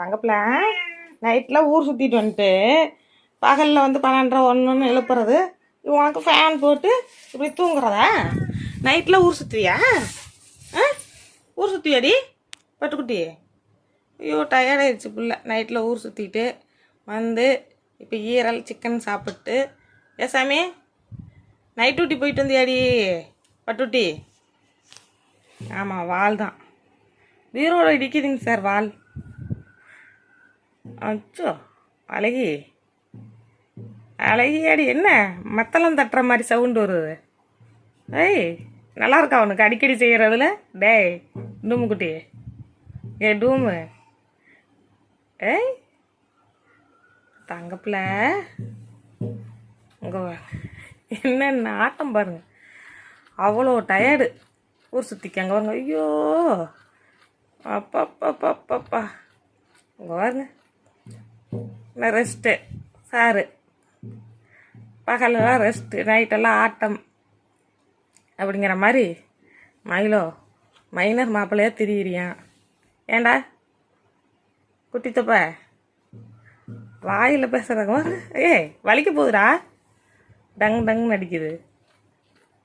தங்கப்பில் நைட்டில் ஊர் சுற்றிட்டு வந்துட்டு பகலில் வந்து பன்னெண்டரை ஒன்றுன்னு எழுப்புறது. உனக்கு ஃபேன் போட்டு இப்படி தூங்குறதா? நைட்டில் ஊர் சுற்றுவியா ஆ? ஊர் சுற்றுவியாடி பட்டுக்குட்டி. ஐயோ டயர்டாயிடுச்சு பிள்ளை. நைட்டில் ஊர் சுற்றிட்டு வந்து இப்போ ஈரல் சிக்கன் சாப்பிட்டு. ஏ சாமி நைட் டியூட்டி போயிட்டு வந்தியாடி பட்டுட்டி? ஆமாம் வால் தான் பீரோவில் இடிக்குதுங்க சார் வால். அச்சோ அழகி. அழகியாடி என்ன? மத்தளம் தட்டுற மாதிரி சவுண்டு வருது. ஏய் நல்லா இருக்கா உனக்கு? அடிக்கடி செய்கிறதுல டேய் டூமு குட்டி. ஏ டூமு. ஏய் தங்கப்பில். உங்கள் என்ன ஆட்டம் பாருங்க. அவ்வளோ டயர்டு ஊர் சுற்றிக்கு அங்கே பாருங்க. ஐயோ. அப்பப்பப்பப்பப்பா. அங்கே பாருங்க. நான் ரெஸ்ட்டு சாரு. பகலெல்லாம் ரெஸ்ட்டு நைட்டெல்லாம் ஆட்டம். அப்படிங்கிற மாதிரி மயிலோ மைனர் மாப்பிள்ளையே திரியிறியான் ஏண்டா? குட்டி தப்ப. வாயில் பேசுகிறவங்க ஏய் வலிக்க போகுதுடா. டங் டங் அடிக்குது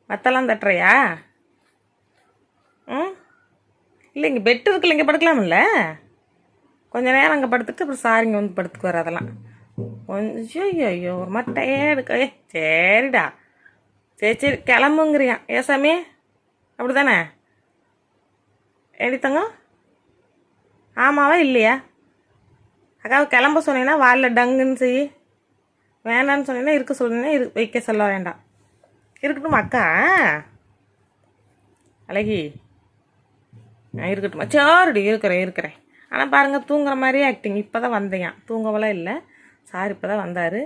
மத்தெல்லாம் தட்டுறையா? ம்? இல்லை இங்கே பெட்டு இருக்குல்ல இங்கே படுக்கலாம்ல? கொஞ்ச நேரம் அங்கே படுத்துட்டு அப்புறம் சாரிங்க வந்து படுத்துக்குவார் அதெல்லாம் கொஞ்சம் ஐயோ ஐயோ ஒரு மாதிரி எடுக்க ஏ சரிடா. சரி சரி கிளம்புங்கிறியான் ஏ சாமி? அப்படி தானே எடுத்தங்க ஆமாவா இல்லையா? அக்காவை கிளம்ப சொன்னீங்கன்னா வாலில் டங்குன்னு செய். வேணான்னு சொன்னீங்கன்னா இருக்க சொன்னீங்கன்னா இரு வைக்க சொல்ல வேண்டாம். இருக்கட்டும் அக்கா? அழகி. நான் இருக்கட்டும்? சரிடி இருக்கிறேன் இருக்கிறேன். ஆனால் பாருங்கள் தூங்குற மாதிரியே ஆக்டிங் இப்போ தான் வந்தேன். தூங்கவெல்லாம் இல்லை. சார் இப்போ தான் வந்தார்.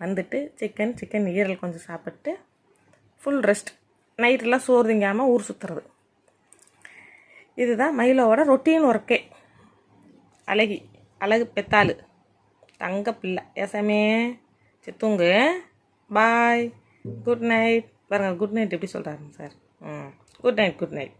வந்துட்டு சிக்கன் சிக்கன் ஈரல் கொஞ்சம் சாப்பிட்டு ஃபுல் ரெஸ்ட் நைட்டெல்லாம் சோறு திங்காமல் ஊர் சுற்றுறது இதுதான் மயிலோட ரொட்டீன் ஒர்க்கே அழகி அழகு பெத்தாள். தங்க பிள்ளை. எசமே சித்துங்கு தூங்கு. பாய் குட் நைட் பாருங்கள் குட் நைட் எப்படி சொல்கிறாருங்க சார்? ம். Good night good night